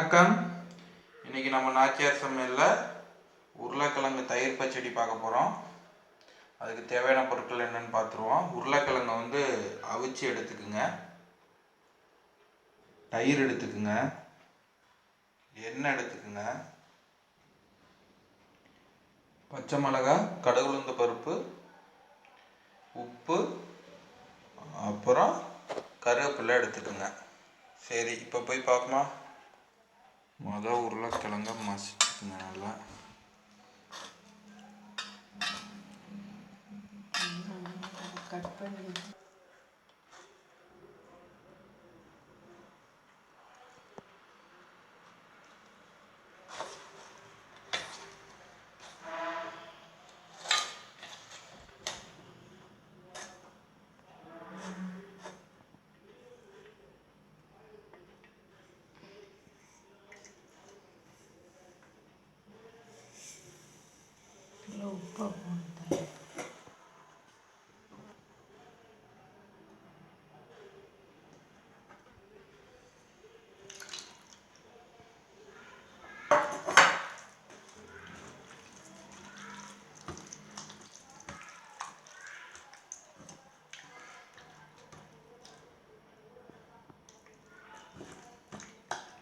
வணக்கம். இன்னைக்கு நம்ம நாச்சியார் சமையலில் உருளைக்கிழங்கு தயிர் பச்சடி பார்க்க போகிறோம் அதுக்கு தேவையான பொருட்கள் என்னன்னு பார்த்துருவோம். உருளைக்கிழங்கை வந்து அவிச்சு எடுத்துக்குங்க. தயிர் எடுத்துக்குங்க. எண்ணெய் எடுத்துக்குங்க. பச்சை மிளகா கடுகுளுந்து பருப்பு உப்பு அப்புறம் கருவேப்பிலை எடுத்துக்குங்க. சரி இப்போ போய் பார்ப்போமா? மொதல் உருளைக்கிழங்க மசிச்சுக்குங்க நல்லா. கட் பண்ணி உப்பு போட்டு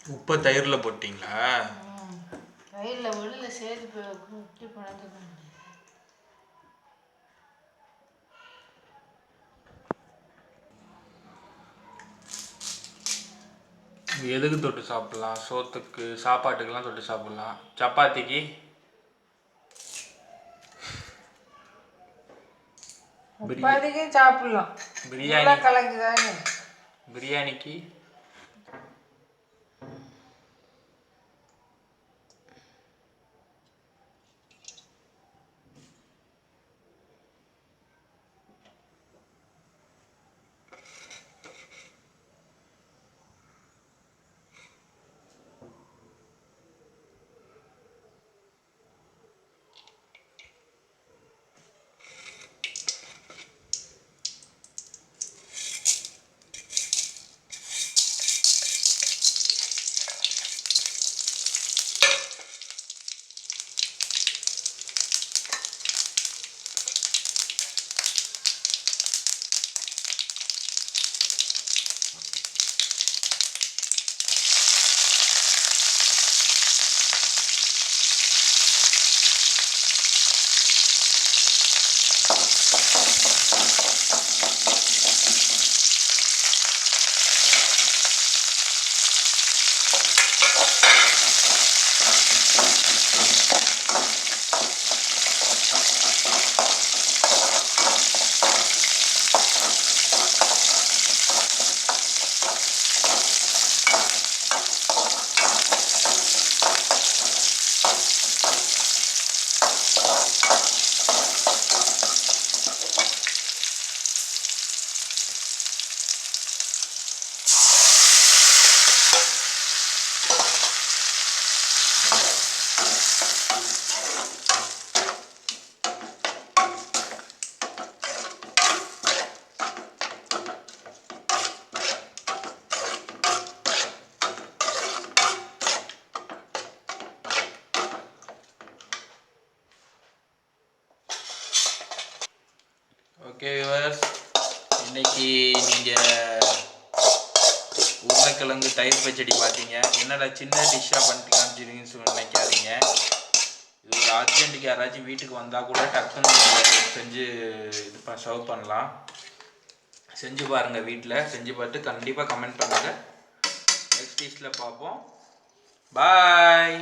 உப்பை தயிரில் போட்டிங்களா? தயிரில் உள்ள சேர்த்து போய் பண்ணது எதுக்கு தொட்டு சாப்பிடலாம்? சோத்துக்கு சாப்பாட்டுக்கெல்லாம் தொட்டு சாப்பிடலாம். சப்பாத்திக்கு? சாப்பிடலாம். பிரியாணி. தானே பிரியாணிக்கு? ஓகே விவர்ஸ் இன்னைக்கு நீங்கள் உருளைக்கிழங்கு தயிர் பச்சடி பார்த்தீங்க. என்னடா சின்ன டிஷ்ஷாக பண்ணிட்டு காமிச்சிருக்கீங்கன்னு சொல்லி நினைக்காதீங்க. இது ஒரு அர்ஜென்ட்டுக்கு யாராச்சும் வீட்டுக்கு வந்தால் கூட டக்குன்னு செஞ்சு இது ப சர்வ் பண்ணலாம். செஞ்சு பாருங்கள் வீட்டில் செஞ்சு பார்த்து கண்டிப்பாக கமெண்ட் பண்ணுங்கள் நெக்ஸ்ட் டிஷ்ஷில் பார்ப்போம். பாய்